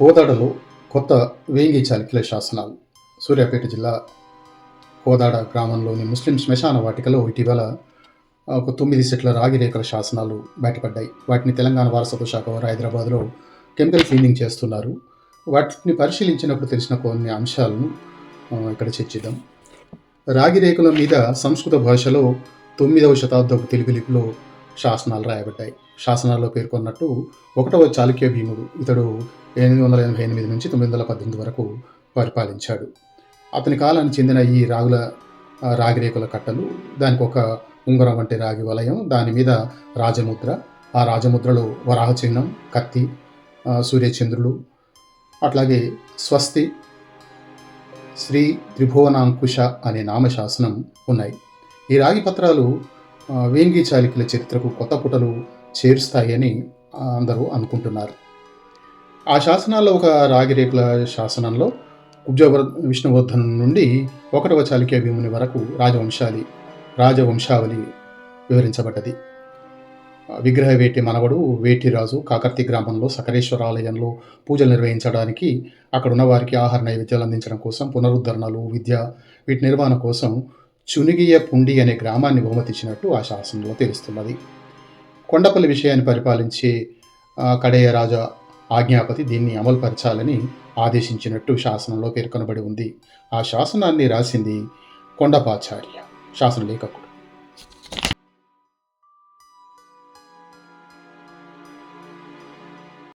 కోదాడలో కొత్త వేంగి చాళుక్యుల శాసనాలు. సూర్యాపేట జిల్లా కోదాడ గ్రామంలోని ముస్లిం శ్మశాన వాటికలో ఇటీవల ఒక తొమ్మిది సెట్ల రాగి రేఖల శాసనాలు బయటపడ్డాయి. వాటిని తెలంగాణ వారసత్వ శాఖ వారు హైదరాబాద్లో కెమికల్ క్లీనింగ్ చేస్తున్నారు. వాటిని పరిశీలించినప్పుడు తెలిసిన కొన్ని అంశాలను ఇక్కడ చర్చిద్దాం రాగి రేకుల మీద సంస్కృత భాషలో తొమ్మిదవ శతాబ్దపు తెలుగు లిపిలో శాసనాలు రాయబడ్డాయి. శాసనాల్లో పేర్కొన్నట్టు ఒకటవ చాళుక్య భీముడు ఇతడు ఎనిమిది వందల ఎనభై ఎనిమిది నుంచి తొమ్మిది వందల పద్దెనిమిది వరకు పరిపాలించాడు. అతని కాలానికి చెందిన ఈ రాగుల రాగిరేకుల రాగి రేకుల కట్టలు దానికి ఒక ఉంగరం వంటి రాగి వలయం దాని మీద రాజముద్ర ఆ రాజముద్రలో వరాహ చిహ్నం కత్తి సూర్యచంద్రులు అట్లాగే స్వస్తి శ్రీ త్రిభువనాంకుశ అనే నామశాసనం ఉన్నాయి. ఈ రాగి పత్రాలు వేంగి చాళుక్యుల చరిత్రకు కొత్త పుటలు చేరుస్తాయని అందరూ అనుకుంటున్నారు. ఆ శాసనాల్లో ఒక రాగి రేకుల శాసనంలో కుబ్జవర్ విష్ణువర్ధన్ నుండి ఒకటవ చాళుక్య భీముని వరకు రాజవంశాలి రాజవంశావళి వివరించబడ్డది. విగ్రహ వేటి మనవడు వేటిరాజు కాకర్తి గ్రామంలో సకరేశ్వర ఆలయంలో పూజలు నిర్వహించడానికి అక్కడున్న వారికి ఆహార నైవేద్యాలు అందించడం కోసం పునరుద్ధరణలు విద్య వీటి నిర్వహణ కోసం చునిగియ పుండి అనే గ్రామాన్ని బహుమతిచ్చినట్టు ఆ శాసనంలో తెలుస్తున్నది. కొండపల్లి విషయాన్ని పరిపాలించే ఆ, కడేయ రాజా ఆజ్ఞాపతి దీన్ని అమలుపరచాలని ఆదేశించినట్టు శాసనంలో పేర్కొనబడి ఉంది. ఆ శాసనాన్ని రాసింది కొండపాచార్య శాసన లేఖకుడు.